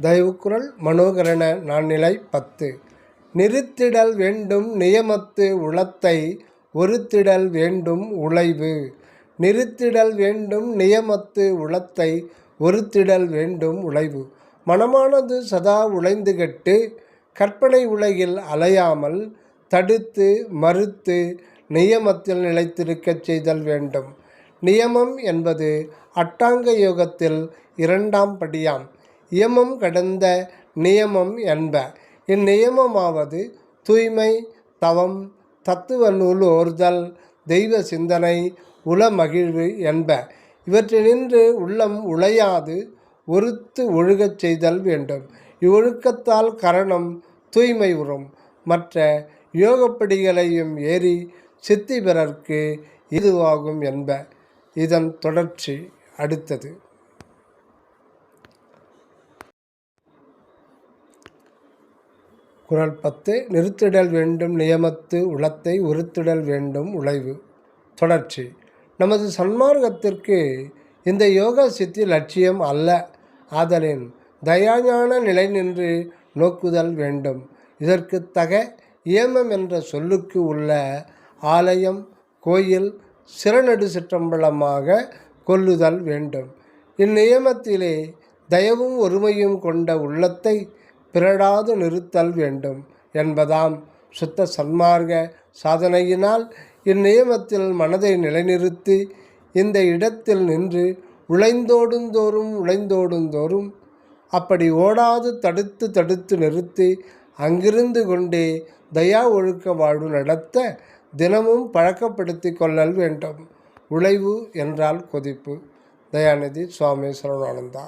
தெய்வக்குரல் மனோகரண நான்நிலை பத்து. நிறுத்திடல் வேண்டும் நியமத்து உளத்தை ஒருத்திடல் வேண்டும் உழைவு. நிறுத்திடல் வேண்டும் நியமத்து உளத்தை ஒருத்திடல் வேண்டும் உழைவு. மனமானது சதா உழைந்து கெட்டு கற்பனை உலகில் அலையாமல் தடுத்து மறுத்து நியமத்தில் நிலைத்திருக்கச் செய்தல் வேண்டும். நியமம் என்பது அட்டாங்க யோகத்தில் இரண்டாம் படியாம். இயமம் கடந்த நியமம் என்ப. இந்நியமமாவது தூய்மை தவம் தத்துவ நூல் ஓர்தல் தெய்வ சிந்தனை உளமகிழ்வு என்ப. இவற்றினின்று உள்ளம் உழையாது ஒருத்து ஒழுகச் செய்தல் வேண்டும். இவ்வொழுக்கத்தால் கரணம் தூய்மை உறும். மற்ற யோகப்படிகளையும் ஏறி சித்தி பெறற்கு இதுவாகும் என்ப. இதன் தொடர்ச்சி அடுத்தது. குரல் பத்து நிறுத்திடல் வேண்டும் நியமத்து உளத்தை உறுத்திடல் வேண்டும் உழைவு. தொடர்ச்சி. நமது சன்மார்க்கத்திற்கு இந்த யோக சித்தி லட்சியம் அல்ல. ஆதலின் தயாஞான நிலை நின்று நோக்குதல் வேண்டும். இதற்கு தக இயமம் என்ற சொல்லுக்கு உள்ள ஆலயம் கோயில் சிறநடு சிற்றம்பலமாக கொல்லுதல் வேண்டும். இந்நியமத்திலே தயவும் ஒருமையும் கொண்ட உள்ளத்தை பிறடாது நிறுத்தல் வேண்டும் என்பதாம் சுத்த சன்மார்க்க சாதனையினால் இந்நியமத்தில் மனதை நிலைநிறுத்தி இந்த இடத்தில் நின்று உழைந்தோடுந்தோறும் உழைந்தோடுந்தோறும் அப்படி ஓடாது தடுத்து தடுத்து நிறுத்தி அங்கிருந்து கொண்டே தயா ஒழுக்க வாழ்வு நடத்த தினமும் பழக்கப்படுத்தி கொள்ளல் வேண்டும். உழைவு என்றால் கொதிப்பு. தயாநிதி சுவாமி சரவணானந்தா